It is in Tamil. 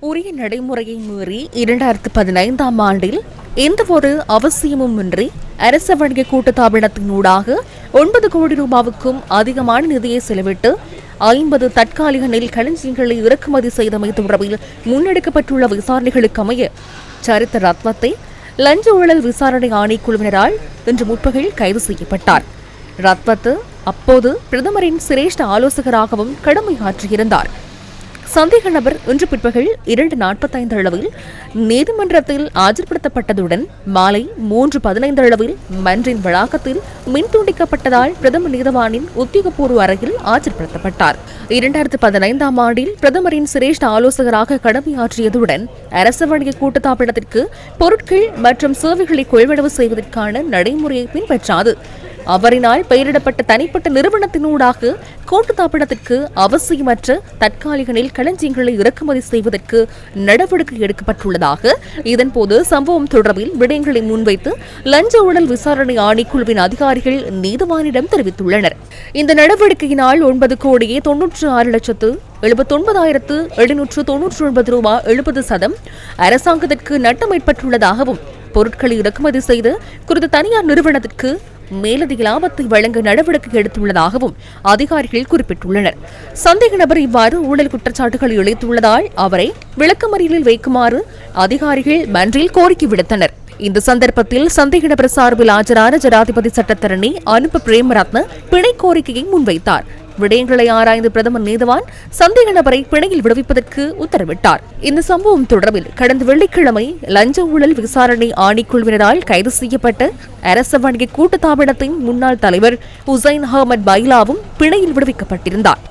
உரிய நடைமுறையை மீறி இரண்டாயிரத்து பதினைந்தாம் ஆண்டில் எந்தவொரு அவசியமும் இன்றி அரச வணிக கூட்டுத்தாபனத்தினூடாக ஒன்பது கோடி ரூபாவுக்கும் அதிகமான நிதியை செலவிட்டு ஐம்பது தற்காலிக நெல் களஞ்சியங்களை இறக்குமதி செய்தமை தொடர்பில் முன்னெடுக்கப்பட்டுள்ள விசாரணைகளுக்கு அமைய சரித்த ரத்னத்தை லஞ்ச ஊழல் விசாரணை ஆணைக்குழுவினரால் இன்று முற்பகல் கைது செய்யப்பட்டார். ரத்வத் அப்போது பிரதமரின் சிரேஷ்ட ஆலோசகராகவும் கடமையாற்றியிருந்தார். சந்தேக நபர் இன்று பிற்பகல் இரண்டு நாற்பத்தைந்து அளவில் நீதிமன்றத்தில் ஆஜர்படுத்தப்பட்டதுடன் மாலை மூன்று பதினைந்து அளவில் மன்றின் வளாகத்தில் மின் துண்டிக்கப்பட்டதால் பிரதமர் நீதவானின் உத்தியோகபூர்வ அறையில் ஆஜர்படுத்தப்பட்டார். இரண்டாயிரத்து பதினைந்தாம் ஆண்டில் பிரதமரின் சிரேஷ்ட ஆலோசகராக கடமையாற்றியதுடன் அரசு வணிக கூட்டுத்தாபனத்திற்கு பொருட்கள் மற்றும் சேவைகளை கொள்வனவு செய்வதற்கான நடைமுறையை பின்பற்றாது. அவரினால் பெயரிடப்பட்ட தனிப்பட்ட நிறுவனத்தினூடாக கூட்டுத்தாபனத்திற்கு அவசியமற்ற தற்காலிக நெல் களஞ்சியங்களை இறக்குமதி செய்வதற்கு நடவடிக்கை எடுக்கப்பட்டுள்ளதாக இதன்போது சம்பவம் தொடர்பில் விடயங்களை முன்வைத்து லஞ்ச ஊழல் விசாரணை ஆணைக்குழுவின் அதிகாரிகள் நீதிவானிடம் தெரிவித்துள்ளனர். இந்த நடவடிக்கையினால் ஒன்பது கோடியே தொன்னூற்று ஆறு லட்சத்து எழுபத்தொன்பதாயிரத்து எழுநூற்று தொன்னூற்று ஒன்பது ரூபாய் எழுபது சதம் அரசாங்கத்திற்கு நட்டம் ஏற்பட்டுள்ளதாகவும் பொருட்களை இறக்குமதி செய்து குறித்த தனியார் நிறுவனத்திற்கு மேலதிக லாபத்தை வழங்க நடவடிக்கை எடுத்துள்ளதாகவும் அதிகாரிகள் குறிப்பிட்டுள்ளனர். சந்தேக நபர் இவ்வாறு ஊழல் குற்றச்சாட்டுகளை இழைத்துள்ளதால் அவரை விளக்கமறியலில் வைக்குமாறு அதிகாரிகள் மன்றில் கோரிக்கை விடுத்தனர். இந்த சந்தர்ப்பத்தில் சந்தேக நபர் சார்பில் ஆஜரான ஜனாதிபதி சட்டத்தரணி அனுப்ப பிரேமரத்ன பிணை கோரிக்கையை முன்வைத்தார். விடயங்களை ஆராய்ந்த பிரதமர் நீதவான் சந்தேக நபரை பிணையில் விடுவிப்பதற்கு உத்தரவிட்டார். இந்த சம்பவம் தொடர்பில் கடந்த வெள்ளிக்கிழமை லஞ்ச ஊழல் விசாரணை ஆணைக்குழுவினரால் கைது செய்யப்பட்ட அரச வணிக கூட்டுத்தாபனத்தின் முன்னாள் தலைவர் ஹுசைன் அகமது பைலாவும் பிணையில் விடுவிக்கப்பட்டிருந்தார்.